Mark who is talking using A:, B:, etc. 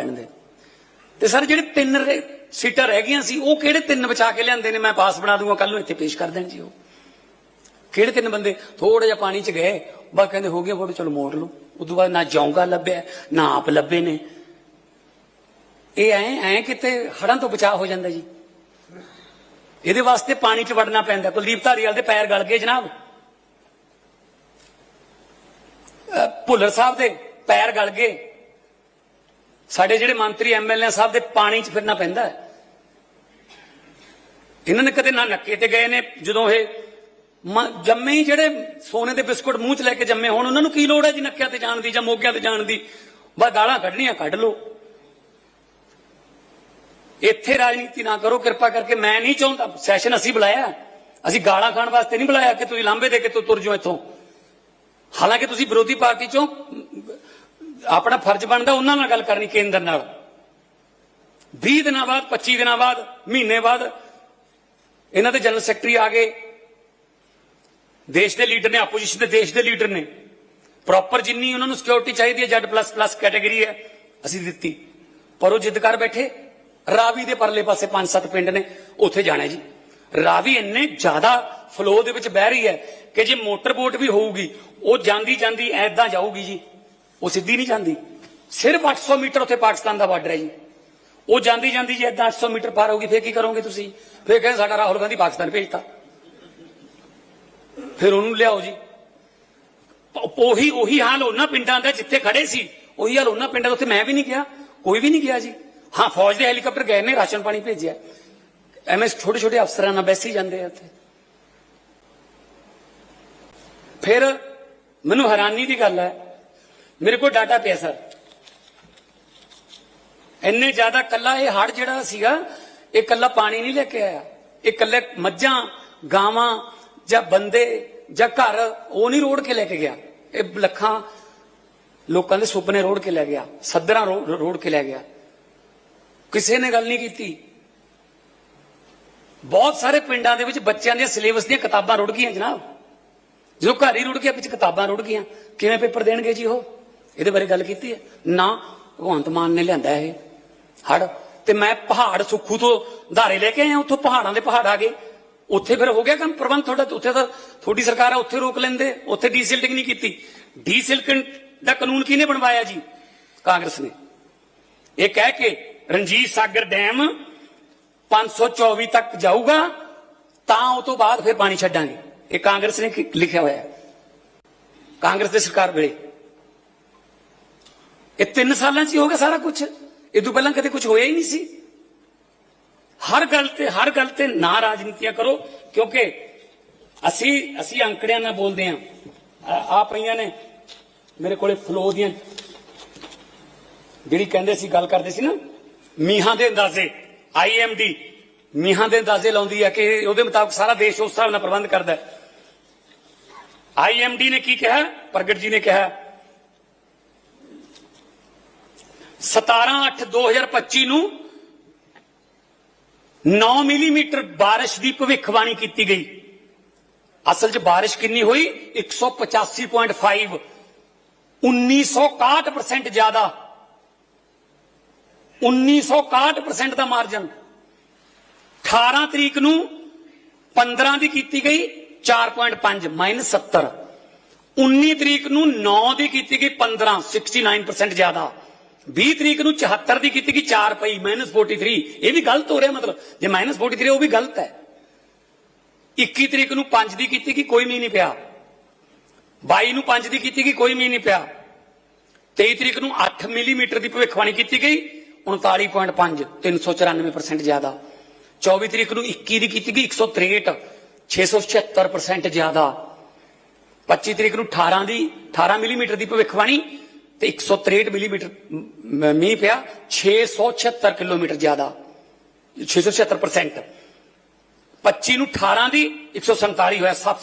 A: ਲੈਣ ਦੇ। ਤੇ ਸਰ, ਜਿਹੜੇ ਤਿੰਨ ਸੀਟਾਂ ਰਹਿ ਗਈਆਂ ਸੀ, ਉਹ ਕਿਹੜੇ ਤਿੰਨ ਬਚਾ ਕੇ ਲਿਆਂਦੇ ਨੇ? ਮੈਂ ਪਾਸ ਬਣਾ ਦੂੰਗਾ ਕੱਲ ਨੂੰ ਇੱਥੇ ਪੇਸ਼ ਕਰ ਦੇਣ ਜੀ ਉਹ। ਕਿਹੜੇ ਤਿੰਨ ਬੰਦੇ? ਥੋੜਾ ਜਿਹਾ ਪਾਣੀ ਚ ਗਏ, ਬਸ ਕਹਿੰਦੇ ਹੋ ਗਿਆ ਫੋਟੋ, ਚਲੋ ਮੋੜ ਲਓ। ਉਦੋਂ ਬਾਅਦ ਨਾ ਜੌਂਗਾ ਲੱਭਿਆ, ਨਾ ਆਪ ਲੱਭੇ ਨੇ। ਇਹ ਐ ਐ ਕਿਤੇ ਹੜਾਂ ਤੋਂ ਬਚਾਅ ਹੋ ਜਾਂਦਾ ਜੀ। ਇਹਦੇ ਵਾਸਤੇ ਪਾਣੀ 'ਚ ਵੜਨਾ ਪੈਂਦਾ। ਕੁਲਦੀਪ ਧਾਰੀਵਾਲ ਦੇ ਪੈਰ ਗਲ ਗਏ ਜਨਾਬ। ਭੁੱਲਰ ਸਾਹਿਬ ਦੇ ਪੈਰ ਗਲ ਗਏ। ਸਾਡੇ ਜਿਹੜੇ ਮੰਤਰੀ ਐਮਐਲਏ ਸਾਹਿਬ ਦੇ ਪਾਣੀ 'ਚ ਫਿਰਨਾ ਪੈਂਦਾ ਹੈ। ਇਹਨਾਂ ਨੇ ਕਦੇ ਨਾ ਨੱਕੇ ਤੇ ਗਏ ਨੇ, ਜਦੋਂ ਇਹ ਜੰਮੇ ਹੀ ਜਿਹੜੇ ਸੋਨੇ ਦੇ ਬਿਸਕੁਟ ਮੂੰਹ 'ਚ ਲੈ ਕੇ ਜੰਮੇ ਹੋਣ, ਉਹਨਾਂ ਨੂੰ ਕੀ ਲੋੜ ਹੈ ਜੀ ਨੱਕਿਆਂ ਤੇ ਜਾਣ ਦੀ ਜਾਂ ਮੋਗਿਆਂ ਤੇ ਜਾਣ ਦੀ? ਬਸ ਗਾਲਾਂ ਕੱਢਣੀਆਂ, ਕੱਢ ਲਓ। ਇੱਥੇ ਰਾਜਨੀਤੀ ਨਾ ਕਰੋ, ਕਿਰਪਾ ਕਰਕੇ ਮੈਂ ਨਹੀਂ ਚਾਹੁੰਦਾ। ਸੈਸ਼ਨ ਅਸੀਂ ਬੁਲਾਇਆ। ਅਸੀਂ ਗਾਲਾਂ ਖਾਣ ਵਾਸਤੇ ਨਹੀਂ ਬੁਲਾਇਆ ਕਿ ਤੁਸੀਂ ਲਾਂਬੇ ਦੇ ਕੇ ਤੂੰ, ਤੁਰ ਜਾਓ ਇੱਥੋਂ। ਹਾਲਾਂਕਿ ਤੁਸੀਂ ਵਿਰੋਧੀ ਪਾਰਟੀ ਚੋਂ ਆਪਣਾ ਫਰਜ਼ ਬਣਦਾ ਉਹਨਾਂ ਨਾਲ ਗੱਲ ਕਰਨੀ ਕੇਂਦਰ ਨਾਲ। 20 ਦਿਨਾਂ ਬਾਅਦ 25 ਦਿਨਾਂ ਬਾਅਦ, ਮਹੀਨੇ ਬਾਅਦ ਇਹਨਾਂ ਦੇ ਜਨਰਲ ਸੈਕਟਰੀ ਆ ਗਏ। ਦੇਸ਼ ਦੇ ਲੀਡਰ ਨੇ, ਆਪੋਜੀਸ਼ਨ ਦੇ ਦੇਸ਼ ਦੇ ਲੀਡਰ ਨੇ। ਪ੍ਰੋਪਰ ਜਿੰਨੀ ਉਹਨਾਂ ਨੂੰ ਸਿਕਿਉਰਿਟੀ ਚਾਹੀਦੀ ਹੈ, ਜੈਡ ਪਲੱਸ ਪਲੱਸ ਕੈਟਾਗਰੀ ਹੈ, ਅਸੀਂ ਦਿੱਤੀ। ਪਰ ਉਹ ਜਿੱਦ ਕਰ ਬੈਠੇ। ਰਾਵੀ ਦੇ ਪਰਲੇ ਪਾਸੇ ਪੰਜ ਸੱਤ ਪਿੰਡ ਨੇ, ਉੱਥੇ ਜਾਣਾ ਜੀ। ਰਾਵੀ ਇੰਨੇ ਜ਼ਿਆਦਾ ਫਲੋ ਦੇ ਵਿੱਚ ਬਹਿ ਰਹੀ ਹੈ ਕਿ ਜੇ ਮੋਟਰ ਬੋਟ ਵੀ ਹੋਊਗੀ, ਉਹ ਜਾਂਦੀ ਜਾਂਦੀ ਐਦਾਂ ਜਾਊਗੀ ਜੀ। ਉਹ ਸਿੱਧੀ ਨਹੀਂ ਜਾਂਦੀ। ਸਿਰਫ 800 ਮੀਟਰ ਉੱਥੇ ਪਾਕਿਸਤਾਨ ਦਾ ਬਾਰਡਰ ਹੈ ਜੀ। ਉਹ ਜਾਂਦੀ ਜਾਂਦੀ ਜੇ ਐਦਾਂ 800 ਮੀਟਰ ਪਾਰ ਹੋਊਗੀ, ਫੇਰ ਕੀ ਕਰੋਗੇ ਤੁਸੀਂ? ਫੇਰ ਕਹਿੰਦੇ ਸਾਡਾ ਰਾਹੁਲ ਗਾਂਧੀ ਪਾਕਿਸਤਾਨ ਭੇਜਤਾ। ਫਿਰ ਉਹਨੂੰ ਲਿਆਓ ਜੀ। ਉਹੀ ਉਹੀ ਹਾਲ ਉਹਨਾਂ ਪਿੰਡਾਂ ਦਾ ਜਿੱਥੇ ਖੜੇ ਸੀ, ਉਹੀ ਹਾਲ ਉਹਨਾਂ ਪਿੰਡਾਂ ਦਾ, ਉੱਥੇ ਮੈਂ ਵੀ ਨਹੀਂ ਗਿਆ, ਕੋਈ ਵੀ ਨਹੀਂ ਗਿਆ ਜੀ। ਹਾਂ, ਫੌਜ ਦੇ ਹੈਲੀਕਾਪਟਰ ਗਏ ਨੇ, ਰਾਸ਼ਨ ਪਾਣੀ ਭੇਜਿਆ। ਐਵੇਂ ਛੋਟੇ ਛੋਟੇ ਅਫਸਰਾਂ ਨਾਲ ਬੈਸੀ ਜਾਂਦੇ ਆ ਉੱਥੇ। ਫਿਰ ਮੈਨੂੰ ਹੈਰਾਨੀ ਦੀ ਗੱਲ ਹੈ ਮੇਰੇ ਕੋਲ ਡਾਟਾ ਪਿਆ ਸਰ ਇੰਨੇ ਜ਼ਿਆਦਾ ਕੱਲਾ ਇਹ ਹੜ ਜਿਹੜਾ ਸੀਗਾ, ਇਹ ਕੱਲਾ ਪਾਣੀ ਨਹੀਂ ਲੈ ਕੇ ਆਇਆ। ਇਹ ਕੱਲੇ ਮੱਝਾਂ, ਗਾਵਾਂ ਜਾਂ ਬੰਦੇ ਜਾਂ ਘਰ, ਉਹ ਨਹੀਂ ਰੋੜ ਕੇ ਲੈ ਕੇ ਗਿਆ। ਇਹ ਲੱਖਾਂ ਲੋਕਾਂ ਦੇ ਸੁਪਨੇ ਰੋੜ ਕੇ ਲੈ ਗਿਆ। ਸੱਦਰਾਂ ਰੋ- ਰੋੜ ਕੇ ਲੈ ਗਿਆ। ਕਿਸੇ ਨੇ ਗੱਲ ਨਹੀਂ ਕੀਤੀ। ਬਹੁਤ ਸਾਰੇ ਪਿੰਡਾਂ ਦੇ ਵਿੱਚ ਬੱਚਿਆਂ ਦੀਆਂ ਸਿਲੇਬਸ ਦੀਆਂ ਕਿਤਾਬਾਂ ਰੁੜ ਗਈਆਂ, ਜਨਾਬ। ਜਦੋਂ ਘਰ ਹੀ ਰੁੜ ਗਿਆ, ਵਿੱਚ ਕਿਤਾਬਾਂ ਰੁੜ ਗਈਆਂ। ਕਿਵੇਂ ਪੇਪਰ ਦੇਣਗੇ ਜੀ ਉਹ? ਇਹਦੇ ਬਾਰੇ ਗੱਲ ਕੀਤੀ ਹੈ? ਨਾ, ਭਗਵੰਤ ਮਾਨ ਨੇ ਲਿਆਂਦਾ ਇਹ ਹੜ ਤੇ ਮੈਂ ਪਹਾੜ ਸੁੱਖੂ ਤੋਂ ਧਾਰੇ ਲੈ ਕੇ ਆਇਆ, ਉੱਥੋਂ ਪਹਾੜਾਂ ਦੇ ਪਹਾੜ ਆ ਗਏ। ਉੱਥੇ ਫਿਰ ਹੋ ਗਿਆ ਕੰਮ ਪ੍ਰਬੰਧ ਤੁਹਾਡਾ ਉੱਥੇ ਤਾਂ ਤੁਹਾਡੀ ਸਰਕਾਰ ਆ, ਉੱਥੇ ਰੋਕ ਲੈਂਦੇ। ਉੱਥੇ ਡੀਸਿਲਟਿੰਗ ਨਹੀਂ ਕੀਤੀ। ਡੀਸਿਲਟਿੰਗ ਦਾ ਕਾਨੂੰਨ ਕਿਹਨੇ ਬਣਵਾਇਆ ਜੀ? ਕਾਂਗਰਸ ਨੇ। ਇਹ ਕਹਿ ਕੇ ਰਣਜੀਤ ਸਾਗਰ ਡੈਮ 524 ਤੱਕ ਜਾਊਗਾ, ਤਾਂ ਉਹ ਤੋਂ ਬਾਅਦ ਫਿਰ ਪਾਣੀ ਛੱਡਾਂਗੇ। ਇਹ ਕਾਂਗਰਸ ਨੇ ਲਿਖਿਆ ਹੋਇਆ। ਕਾਂਗਰਸ ਦੀ ਸਰਕਾਰ ਵੇਲੇ। ਇਹ ਤਿੰਨ ਸਾਲਾਂ 'ਚ ਹੀ ਹੋ ਗਿਆ ਸਾਰਾ ਕੁਝ ਇਹ ਤੋਂ ਪਹਿਲਾਂ ਕਦੇ ਕੁਝ ਹੋਇਆ ਹੀ ਨਹੀਂ ਸੀ। ਹਰ ਗੱਲ ਤੇ, ਹਰ ਗੱਲ ਤੇ ਨਾ ਰਾਜਨੀਤੀਆਂ ਕਰੋ, ਕਿਉਂਕਿ ਅਸੀਂ ਅਸੀਂ ਅੰਕੜਿਆਂ ਨਾਲ ਬੋਲਦੇ ਆਂ ਆ ਪਈਆਂ ਨੇ ਮੇਰੇ ਕੋਲੇ ਫਲੋ ਦੀਆਂ। ਜਿਹੜੀ ਕਹਿੰਦੇ ਸੀ, ਗੱਲ ਕਰਦੇ ਸੀ ਨਾ, ਮੀਹਾਂ ਦੇ ਅੰਦਾਜ਼ੇ ਆਈਐਮਡੀ ਮੀਹਾਂ ਦੇ ਅੰਦਾਜ਼ੇ ਲਾਉਂਦੀ ਹੈ ਕਿ ਉਹਦੇ ਮੁਤਾਬਕ ਸਾਰਾ ਦੇਸ਼ ਉਸ ਹਿਸਾਬ ਨਾਲ ਪ੍ਰਬੰਧ ਕਰਦਾ ਹੈ। ਆਈਐਮਡੀ ਨੇ ਕੀ ਕਿਹਾ? ਪ੍ਰਗਟ ਜੀ ਨੇ ਕਿਹਾ 17/8/2025 ਨੂੰ 9 ਮਿਲੀਮੀਟਰ ਬਾਰਿਸ਼ ਦੀ ਭਵਿੱਖਬਾਣੀ ਕੀਤੀ ਗਈ। ਅਸਲ 'ਚ ਬਾਰਿਸ਼ ਕਿੰਨੀ ਹੋਈ? 185.5 1961% ਜ਼ਿਆਦਾ। 1961% ਦਾ ਮਾਰਜਨ। 18 ਤਰੀਕ ਨੂੰ 15 ਦੀ ਕੀਤੀ ਗਈ 4.5 ਮਾਈਨਸ 70 19 ਤਰੀਕ ਨੂੰ 9 ਦੀ ਕੀਤੀ ਗਈ 15 69% ਜ਼ਿਆਦਾ। 20 ਤਰੀਕ ਨੂੰ 74 ਦੀ ਕੀਤੀ ਗਈ 4 ਪਈ ਮਾਈਨਸ 43 ਇਹ ਵੀ ਗਲਤ ਹੋ ਰਿਹਾ ਮਤਲਬ। ਜੇ ਮਾਈਨਸ 43 ਉਹ ਵੀ ਗਲਤ ਹੈ। 21 ਤਰੀਕ ਨੂੰ 5 ਦੀ ਕੀਤੀ ਗਈ, ਕੋਈ ਮੀਂਹ ਨਹੀਂ ਪਿਆ। 22 ਨੂੰ 5 ਦੀ ਕੀਤੀ ਗਈ, ਕੋਈ ਮੀਂਹ ਨਹੀਂ ਪਿਆ। 23 ਤਰੀਕ ਨੂੰ 8 ਮਿਲੀਮੀਟਰ ਦੀ ਭਵਿੱਖਬਾਣੀ ਕੀਤੀ ਗਈ 39.5 394% ਜ਼ਿਆਦਾ। 24 ਤਰੀਕ ਨੂੰ 21 ਦੀ ਕੀਤੀ ਗਈ 163 676% ਜ਼ਿਆਦਾ। 25 ਤਰੀਕ ਨੂੰ 18 ਦੀ 18 ਮਿਲੀਮੀਟਰ ਦੀ ਭਵਿੱਖਬਾਣੀ ਤੇ 163 ਮਿਲੀਮੀਟਰ ਮੀਂਹ ਪਿਆ 676 ਕਿਲੋਮੀਟਰ ਜ਼ਿਆਦਾ। 676% 25 ਨੂੰ 18 ਦੀ 147 ਹੋਇਆ 7